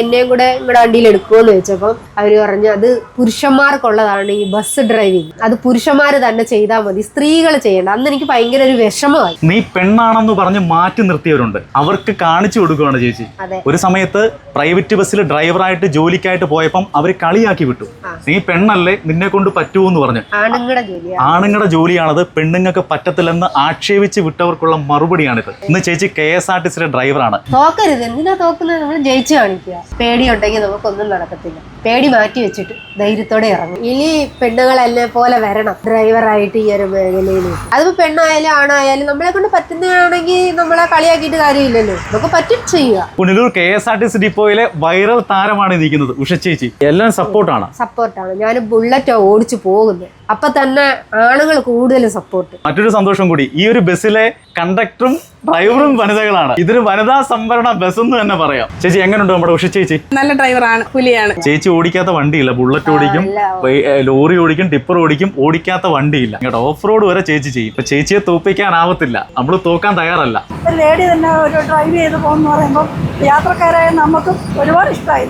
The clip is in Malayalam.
എന്നെയും കൂടെ നിങ്ങളുടെ വണ്ടിയിൽ എടുക്കുമെന്ന് ചോദിച്ചപ്പം അവർ പറഞ്ഞു അത് പുരുഷന്മാർക്കുള്ളതാണ് ഈ ബസ് ഡ്രൈവിംഗ് അത് പുരുഷന്മാർ തന്നെ ചെയ്താൽ മതി. സ്ത്രീകൾ ചെയ്യണ്ട. അന്ന് എനിക്ക് ഭയങ്കര ഒരു വിഷമമായി. നീ പെണ്ണാണെന്ന് പറഞ്ഞ് മാറ്റി നിർത്തിയവരുണ്ട്. അവർക്ക് കാണിച്ചു കൊടുക്കുകയാണ് ചേച്ചി. ഒരു സമയത്ത് പ്രൈവറ്റ് ബസ്സിൽ ഡ്രൈവറായിട്ട് ജോലിക്കായിട്ട് പോയപ്പം അവർ കളിയാക്കി വിട്ടു. നീ പെണ്ണല്ലേ നിന്നെ കൊണ്ട് പറ്റുമെന്ന് പറഞ്ഞു. ആണുങ്ങളുടെ ജോലിയാണത് പെണ്ണുങ്ങൾക്ക് പറ്റത്തില്ലെന്ന് ആക്ഷേപിച്ച് വിട്ടവർക്കുള്ള മറുപടിയാണിത്. ഇന്ന് ചേച്ചി കെ എസ് ആർ ടി സിയുടെ ഡ്രൈവറാണ്. തോക്കരുത്. എന്തിനാ തോക്കുന്നത്? നമ്മൾ ജയിച്ചു കാണിക്കുക. പേടിയുണ്ടെങ്കിൽ നമുക്കൊന്നും നടക്കത്തില്ല. പേടി മാറ്റി വെച്ചിട്ട് ധൈര്യത്തോടെ ഇറങ്ങും. ഇനി പെണ്ണുകൾ എന്നെ പോലെ വരണം. ഡ്രൈവറായിട്ട് ഈ ഒരു മേഖലയിൽ അതിപ്പോ പെണ്ണായാലും ആണായാലും നമ്മളെ കൊണ്ട് പറ്റുന്നതാണെങ്കിൽ നമ്മളെ കളിയാക്കിയിട്ട് കാര്യമില്ലല്ലോ. നമുക്ക് പറ്റും ചെയ്യുക. Punalur K S R T C ഡിപ്പോയിലെ viral താരമാണ് ഇരിക്കുന്നത് ഉഷ ചേച്ചി. എല്ലാം സപ്പോർട്ടാണ് സപ്പോർട്ടാണ് ഞാൻ ബുള്ളറ്റാ ഓടിച്ചു പോകുന്നത്. അപ്പൊ തന്നെ ആളുകൾ കൂടുതൽ സപ്പോർട്ട് മറ്റൊരു സന്തോഷം കൂടി ഈ ഒരു ബസ്സിലെ കണ്ടക്ടറും ഡ്രൈവറും വനിതകളാണ്. ഇതൊരു വനിതാ സംവരണ ബസ് എന്ന് തന്നെ പറയാം. ചേച്ചി എങ്ങനെയുണ്ട് നമ്മുടെ ഉഷ ചേച്ചി? നല്ല ഡ്രൈവറാണ് പുലിയാണ്. ചേച്ചി ഓടിക്കാത്ത വണ്ടിയില്ല. ബുള്ളറ്റ് ഓടിക്കും ലോറി ഓടിക്കും ടിപ്പർ ഓടിക്കും ഓടിക്കാത്ത വണ്ടിയില്ല. ഇങ്ങോട്ട് ഓഫ് റോഡ് വരെ ചേച്ചി ചെയ്യും. ഇപ്പൊ ചേച്ചിയെ തോപ്പിക്കാനാവത്തില്ല. നമ്മൾ തോക്കാൻ തയ്യാറല്ല. ലേഡി തന്നെ ഒരു ഡ്രൈവ് ചെയ്ത് പോകുന്ന പറയുമ്പോൾ യാത്രക്കാരായ നമുക്കും ഒരുപാട് ഇഷ്ടമായി